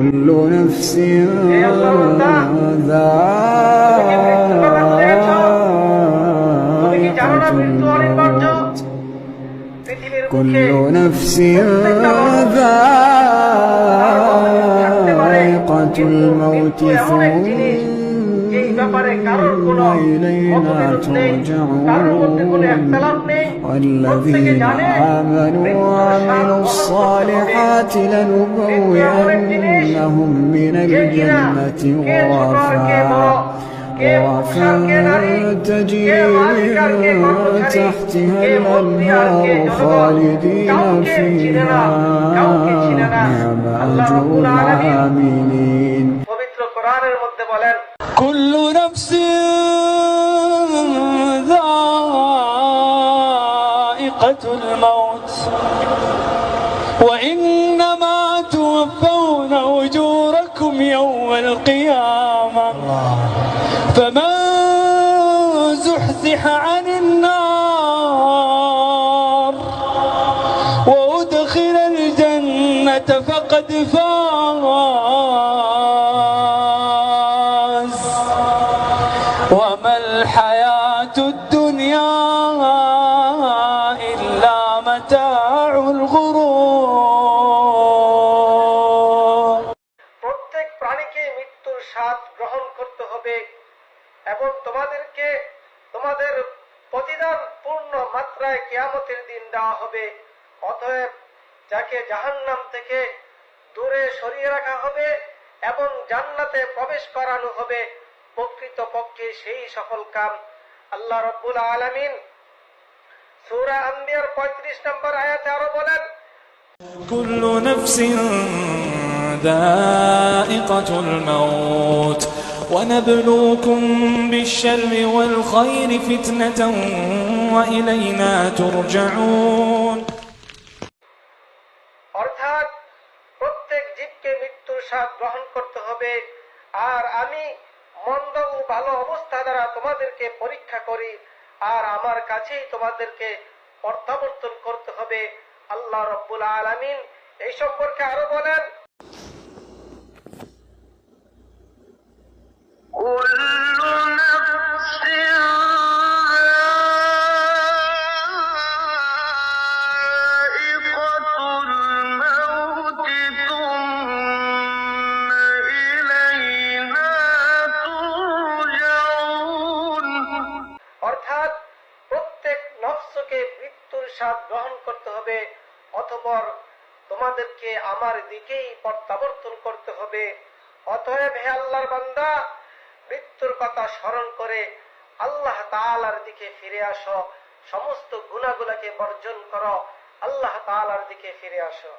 كل نفس ذائقة الموت كل نفس ذائقة الموت ثم ব্যাপারে কারোর ثم কোনো إلينا মতবিরোধ নেই কারোর মধ্যে কোনো ترجعون একতলাপ নেই প্রত্যেকে والذين জানে آمنوا وعملوا الصالحات لنبوئنهم من الجنة غرفا غرفا تجري من تحتها الأنهار خالدين فيها نعم أجر العاملين كل نفس ذائقة الموت. وإنما توفون أجوركم يوم القيامة. فمن زحزح عن النار وأدخل الجنة فقد فاز. وما الحياة الدنيا إلا متاع الغرور প্রত্যেক প্রাণীকে মৃত্যুর স্বাদ গ্রহণ করতে হবে এবং তোমাদেরকে তোমাদের প্রতিদান পূর্ণ মাত্রায় কিয়ামতের দিন দেওয়া হবে অতএব যাকে জাহান্নাম থেকে দূরে সরিয়ে রাখা হবে এবং জান্নাতে প্রবেশ করানো হবে প্রকৃত পক্ষে সেই সফল কাম আল্লাহ রব্বুল আলামিন সূরা আম্বিয়ার পঁয়ত্রিশ নম্বর আয়াতে আরো বলেন كل نفس ذائقة الموت ونبلوكم بالشر والخير فتنة وإلينا ترجعون অর্থাৎ প্রত্যেক জীবকে মৃত্যুর স্বাদ গ্রহণ করতে হবে আর আমি মন্দ ও ভালো অবস্থা দ্বারা তোমাদেরকে পরীক্ষা করি, আর আমার কাছেই তোমাদেরকে প্রত্যাবর্তন করতে হবে। আল্লাহ রব্বুল আলমিন এই সম্পর্কে আরও বলেন স্বাদ গ্রহণ করতে হবে অথবর তোমাদেরকে আমার দিকেই প্রত্যাবর্তন করতে হবে। অতএব হে আল্লাহর বান্দা, মৃত্যুর কথা স্মরণ করে আল্লাহ তালার দিকে ফিরে আসো। সমস্ত গুণাগুলাকে বর্জন করো। আল্লাহ তালার দিকে ফিরে আসো।